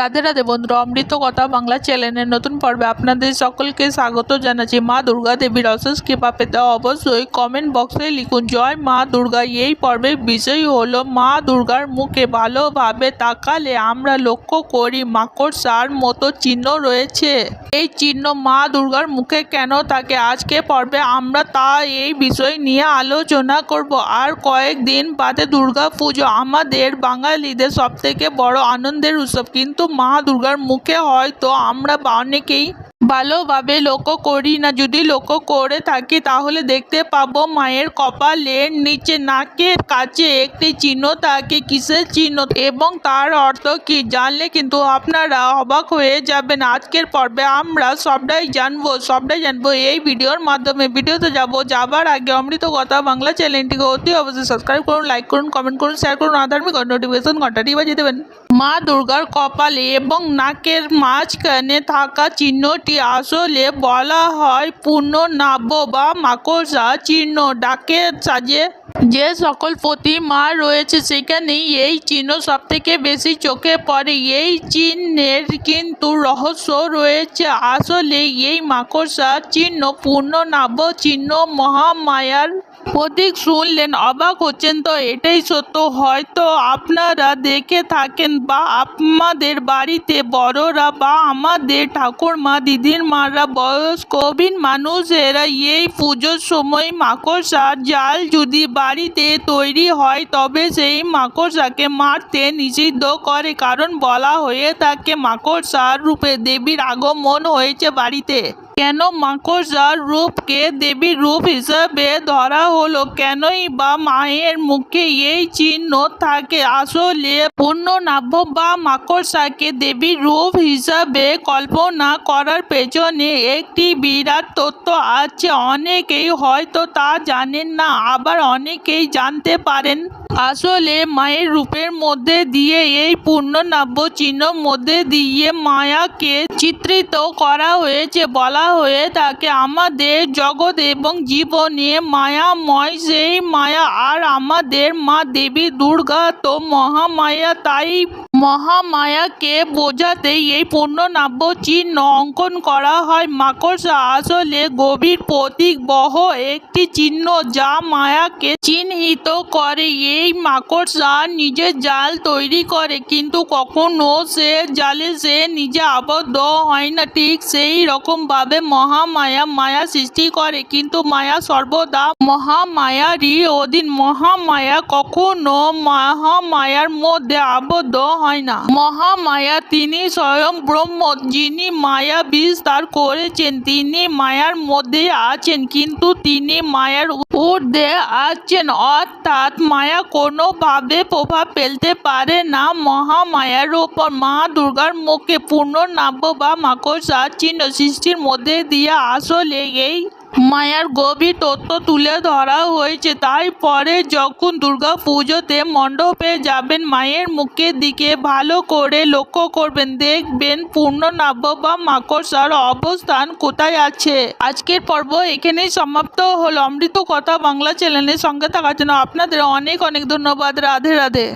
রাধে রাধে বন্ধুরা, অমৃত কথা বাংলা চ্যানেলের নতুন পর্বে আপনাদের সকলকে স্বাগত জানাচ্ছি। মা দুর্গা দেবীর অশেষ কৃপা পেতে অবশ্যই কমেন্ট বক্সে লিখুন, জয় মা দুর্গা। এই পর্বের বিষয় হলো, মা দুর্গার মুখে ভালোভাবে তাকালে আমরা লক্ষ্য করি মাকড়সার মতো চিহ্ন রয়েছে। এই চিহ্ন মা দুর্গার মুখে কেন থাকে? আজকে পর্বে আমরা তা, এই বিষয় নিয়ে আলোচনা করব। আর কয়েকদিন বাদে দুর্গা পুজো আমাদের বাঙালিদের সব থেকে বড় আনন্দের উৎসব। কিন্তু মা দুর্গার মুখে হয়তো আমরা অনেকেই ভালোভাবে লক্ষ্য করি না। যদি লক্ষ্য করে থাকি, তাহলে দেখতে পাবো মায়ের কপালের নিচে নাকের কাছে একটি চিহ্ন থাকে। কিসের চিহ্ন? এবং তার অর্থ কি? জানলে কিন্তু আপনারা অবাক হয়ে যাবেন। আজকের পর্বে আমরা সবটাই জানব সবটাই জানব এই ভিডিওর মাধ্যমে। ভিডিওতে যাব যাবার আগে অমৃত কথা বাংলা চ্যানেলটিকে অতি অবশ্যই সাবস্ক্রাইব করুন লাইক করুন কমেন্ট করুন শেয়ার করুন আধার্মিক নোটিফিকেশন ঘন্টাটি বাজিয়ে দেবেন মা দুর্গার কপালে এবং নাকের মাঝখানে থাকা চিহ্নটি আসলে বলা হয় পূর্ণনাব্য বা মাকড়সা চিহ্ন। ডাকের সাজে যে সকল প্রতিমা রয়েছে, সেখানেই এই চিহ্ন সব থেকে বেশি চোখে পড়ে। এই চিহ্নের কিন্তু রহস্য রয়েছে। আসলে এই মাকড়সা চিহ্ন পূর্ণনাব্য চিহ্ন মহামায়ার প্রতীক শুনলেন, অবাক হচ্ছেন, তো এটাই সত্য? হয়তো আপনারা দেখে থাকেন বা আপনাদের বাড়িতে বড়রা বা আমাদের ঠাকুরমা দিদির মারা বয়স্ক প্রবীণ মানুষেরা এই পুজোর সময় মাকড়সার জাল যদি বাড়িতে তৈরি হয়, তবে সেই মাকড়সাকে মারতে নিষিদ্ধ করে। কারণ বলা হয়ে থাকে মাকড়সার রূপে দেবীর আগমন হয়েছে বাড়িতে। কেন মাকড়সার রূপকে দেবীর রূপ হিসাবে ধরা হলো? কেনই বা মায়ের মুখে এই চিহ্ন থাকে? আসলে পূর্ণনাভ্য বা মাকড়সাকে দেবীর রূপ হিসাবে কল্পনা করার পেছনে একটি বিরাট তথ্য আছে। অনেকেই হয়তো তা জানেন না, আবার অনেকেই জানতে পারেন। আসলে মায়ের রূপের মধ্যে দিয়ে এই পূর্ণনাব্য চিহ্ন মধ্যে দিয়ে মায়াকে চিত্রিত করা হয়েছে, বলা হয়ে থাকে, আমাদের জগৎ এবং জীবনে মায়াময়, সেই মায়া আর আমাদের মা দেবী দুর্গা তো মহামায়া, তাই মহামায়াকে বোঝাতে এই পূর্ণনাব্য চিহ্ন অঙ্কন করা হয়? মাকড়সা আসলে গভীর প্রতীক বহ একটি চিহ্ন যা মায়াকে চিহ্নিত করে। এই মাকড়সা নিজের জাল তৈরি করে, কিন্তু কখনো সে জালে সে নিজে আবদ্ধ হয় না। ঠিক সেই রকমভাবে মহামায়া মায়া সৃষ্টি করে, কিন্তু মায়া সর্বদা মহামায়ারই অধীন। মহামায়া কখনো মহামায়ার মধ্যে আবদ্ধ হয় না। মহামায়া তিনি স্বয়ং ব্রহ্ম, যিনি মায়া বিস্তার করেছেন, তিনি মায়ার মধ্যে আছেন, কিন্তু তিনি মায়ার ঊর্ধ্বে আছেন, অর্থাৎ মায়া কোনোভাবে প্রভাব ফেলতে পারে না। মহামায়ার ওপর মা দুর্গার মুখে পূর্ণনাব্য বা মাকড়সা, চিহ্ন সৃষ্টির মধ্যে দিয়ে আসলে এই মায়ার গভীর তত্ত্ব তুলে ধরা হয়েছে। তাই পরে যখন দুর্গা পুজোতে মণ্ডপে যাবেন, মায়ের মুখের দিকে ভালো করে লক্ষ্য করবেন। দেখবেন পূর্ণনাব্য বা মাকড়সার অবস্থান কোথায় আছে। আজকের পর্ব এখানেই সমাপ্ত হলো। অমৃত কথা বাংলা চ্যানেলের সঙ্গে থাকার জন্য আপনাদের অনেক অনেক ধন্যবাদ। রাধে রাধে।